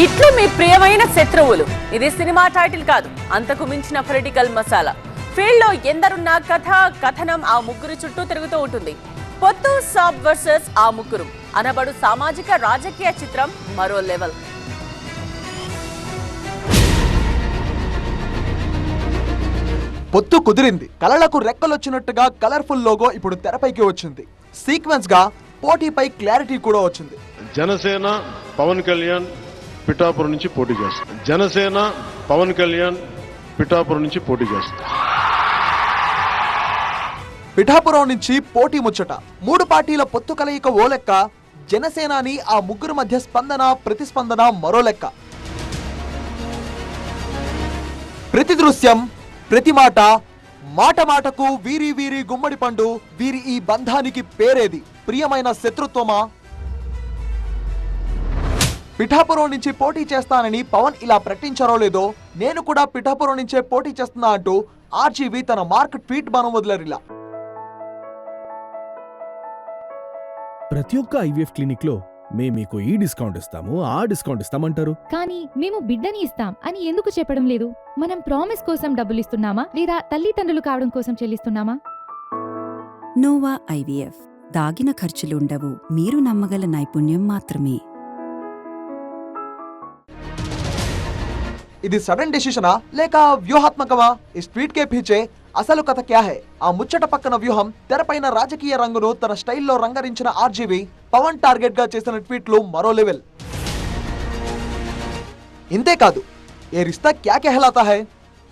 ఇట్లు మీ ప్రియమైన శత్రువులు. ఇది సినిమా టైటిల్ కాదు అంతకు మించిన పొలిటికల్ మసాలా. ఫీల్డ్లో ఎందరున్నా కథ కథనం ఆ ముగ్గురు చుట్టూ తిరుగుతూ ఉంటుంది. పొత్తు సాబ్ వర్సెస్ ఆ ముగ్గురు. అనబడు సామాజిక రాజకీయ చిత్రం మరో లెవెల్. పొత్తు కుదిరింది. కలలకు రెక్కలొచ్చినట్టుగా కలర్ఫుల్ లోగో ఇప్పుడు తెరపైకి వచ్చింది. సీక్వెన్స్గా పోటీపై క్లారిటీ కూడా వచ్చింది. జనసేన పవన్ కళ్యాణ్ పిఠాపురం నుంచి పోటీ చేస్తారు జనసేన పవన్ కళ్యాణ్ పిఠాపురం నుంచి పోటీ చేస్తారు పిఠాపురం నుంచి పోటీ ముచ్చట. మూడు పార్టీల పొత్తు కలయిక ఓ లెక్క. జనసేనాని ఆ ముగ్గురు మధ్య స్పందన ప్రతిస్పందన మరో లెక్క. ప్రతి దృశ్యం ప్రతి మాట మాట మాటకు వీరి వీరి గుమ్మడి పండు వీరి ఈ బంధానికి పేరేది. ప్రియమైన శత్రుత్వమా? పిఠాపురం నుంచి పోటీ చేస్తానని పవన్ ఇలా ప్రకటించారో లేదో నేను కూడా పిఠాపురం నుంచే పోటీ చేస్తున్నా అంటూ ఆర్జీవి తన మార్క్ ట్వీట్ బాణం వదిలారిలా. ప్రతి ఒక్క ఐవీఎఫ్ క్లినిక్లో మేము మీకు ఈ డిస్కౌంట్ ఇస్తాము ఆ డిస్కౌంట్ ఇస్తామంటారు. కానీ మేము బిడ్డని ఇస్తాం అని ఎందుకు చెప్పడం లేదు? మనం ప్రామిస్ కోసం డబ్బులు ఇస్తున్నామా లేదా తల్లిదండ్రులు కావడం కోసం చెల్లిస్తున్నామా? Nova IVF. దాగిన ఖర్చులుండవు. మీరు నమ్మగల నైపుణ్యం మాత్రమే. ఇది సడన్ డెసిషనా లేక వ్యూహాత్మకమా? ఈ స్ట్రీట్ కే పీచే అసలు కథ క్యాహే ఆ ముచ్చట పక్కన వ్యూహం తెరపైన రాజకీయ రంగును తన స్టైల్లో రంగరించిన ఆర్జీవి పవన్ టార్గెట్గా చేసిన ట్వీట్లు మరో లెవెల్ ఇంతేకాదు ఏ రిస్తా క్యా కెహలాతా హే?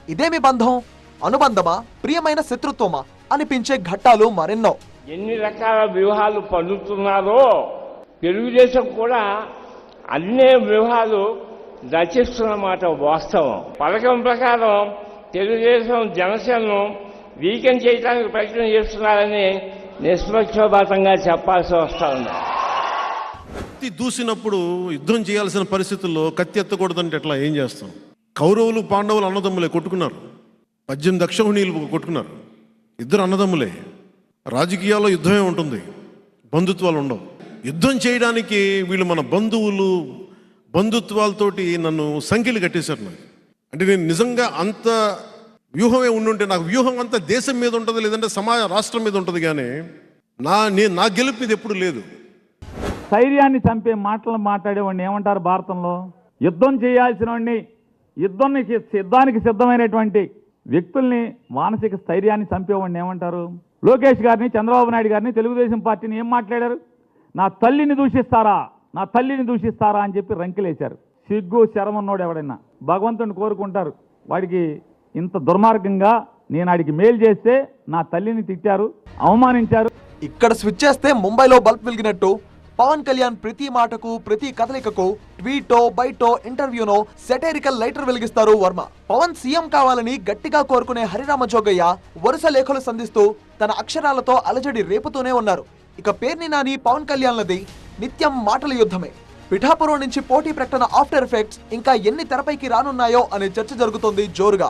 ఇదేమి బంధం అనుబంధమా? ప్రియమైన శత్రుత్వమా? అనిపించే ఘట్టాలు మరెన్నో. ఎన్ని రకాల వ్యూహాలు పన్నుతున్నారో తెలుగుదేశం కూడా అన్నే వ్యూహాలు రచిస్తున్నమాట వాస్తవం. పథకం ప్రకారం తెలుగుదేశం జనసేనను వీకెండ్ చేయడానికి ప్రయత్నం చేస్తున్నారని నిష్పక్షపాతంగా చెప్పాల్సి వస్తుంది కత్తి దూసినప్పుడు యుద్ధం చేయాల్సిన పరిస్థితుల్లో కత్తి ఎత్తకూడదంటే ఎట్లా? ఏం చేస్తాం? కౌరవులు పాండవులు అన్నదమ్ములే కొట్టుకున్నారు. పద్దెనిమిది అక్షౌహిణీలు కొట్టుకున్నారు. ఇద్దరు అన్నదమ్ములే. రాజకీయాల్లో యుద్ధమే ఉంటుంది. బంధుత్వాలు ఉండవు. యుద్ధం చేయడానికి వీళ్ళు మన బంధువులు బంధుత్వాలతోటి నన్ను సంఖ్యలు కట్టేశారు నాకు. అంటే నేను నిజంగా అంత వ్యూహమే ఉండుంటే నాకు వ్యూహం అంతా దేశం మీద ఉంటుంది లేదంటే సమాజ రాష్ట్రం మీద ఉంటుంది కానీ నా నేను నా గెలుపు ఇది ఎప్పుడు లేదు. స్థైర్యాన్ని చంపే మాటలు మాట్లాడేవాడిని ఏమంటారు భారతంలో? యుద్ధం చేయాల్సిన వాడిని యుద్ధానికి యుద్ధానికి సిద్ధమైనటువంటి వ్యక్తుల్ని మానసిక స్థైర్యాన్ని చంపేవాడిని ఏమంటారు? లోకేష్ గారిని చంద్రబాబు నాయుడు గారిని తెలుగుదేశం పార్టీని ఏం మాట్లాడారు? నా తల్లిని దూషిస్తారా? నా తల్లిని దూషిస్తారా అని చెప్పి రంకిలేశారు. సిగ్గు శరమన్నోడు ఎవడైనా. భగవంతుని కోరుకుంటారు. వాడికి ఇంత దుర్మార్గంగా నేను ఆడికి మేలు చేస్తే నా తల్లిని తిట్టారు అవమానించారు. ఇక్కడ స్విచ్ చేస్తే ముంబైలో బల్బ్ వెలిగినట్టు పవన్ కళ్యాణ్ ప్రతి మాటకు ప్రతి కదలికకు ట్వీటో బైటో ఇంటర్వ్యూనో సెటైరికల్ లైటర్ వెలిగిస్తారు వర్మ. పవన్ సీఎం కావాలని గట్టిగా కోరుకునే హరిరామ జోగయ్య వరుస లేఖలు సంధిస్తూ తన అక్షరాలతో అలజడి రేపుతూనే ఉన్నారు. ఇక పేర్ని నాని పవన్ కళ్యాణ్లది. నిత్యం మాటల యుద్ధమే. పిఠాపురం నుంచి పోటీ ప్రకటన ఆఫ్టర్ ఎఫెక్ట్స్ ఇంకా ఎన్ని తెరపైకి రానున్నాయో అనే చర్చ జరుగుతోంది జోరుగా.